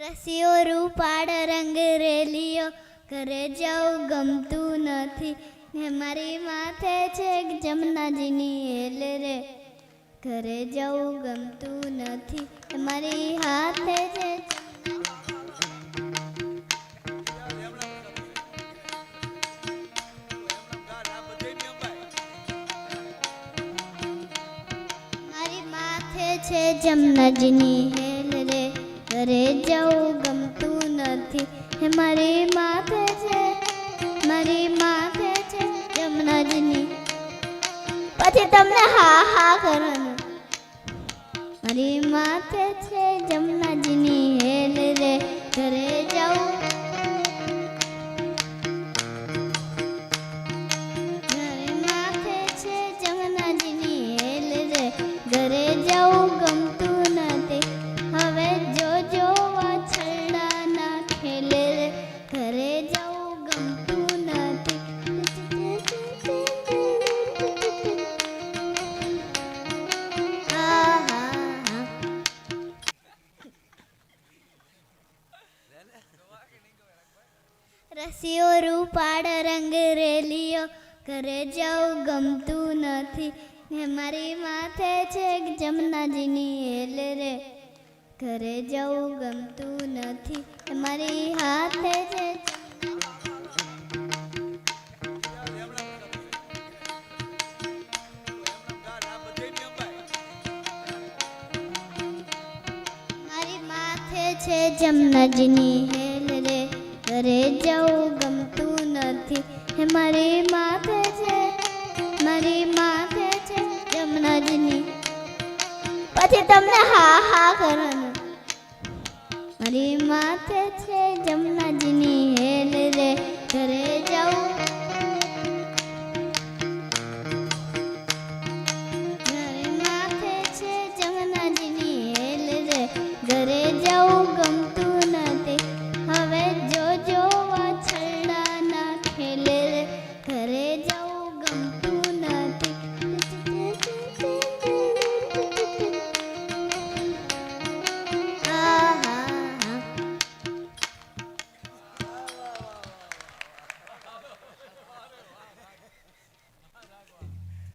રસીઓ રૂપાળ રંગ રેલીઓ ઘરે જવું ગમતું નથી. ને મારી માથે છે જમનાજીની હેલ રે. ઘરે જવું ગમતું નથી. મારી હાથે છે મારી માથે છે જમનાજીની હેલ રે. ઘરે જવું ગમતું નથી. મારી માથે છે, મારી માથે છે જમનાજની પછી તમને હા હા કરવાનું. મારી માથે છે જમનાજની હેલ રે, ઘરે જવું રસીઓ રૂપાળ રંગ રેલીઓ ઘરે જવું ગમતું નથી. ને મારી માથે છે જમનાજીની હેલ રે. ઘરે જવું ગમતું નથી. મારી હાથે છે મારી માથે છે જમનાજીની રે ઘરે જવું ગમતું નથી. હે મારી માથે છે, મારી માથે છે જમનાજની પછી તમને હા હા કરવાનું. મારી માથે છે જમનાજીની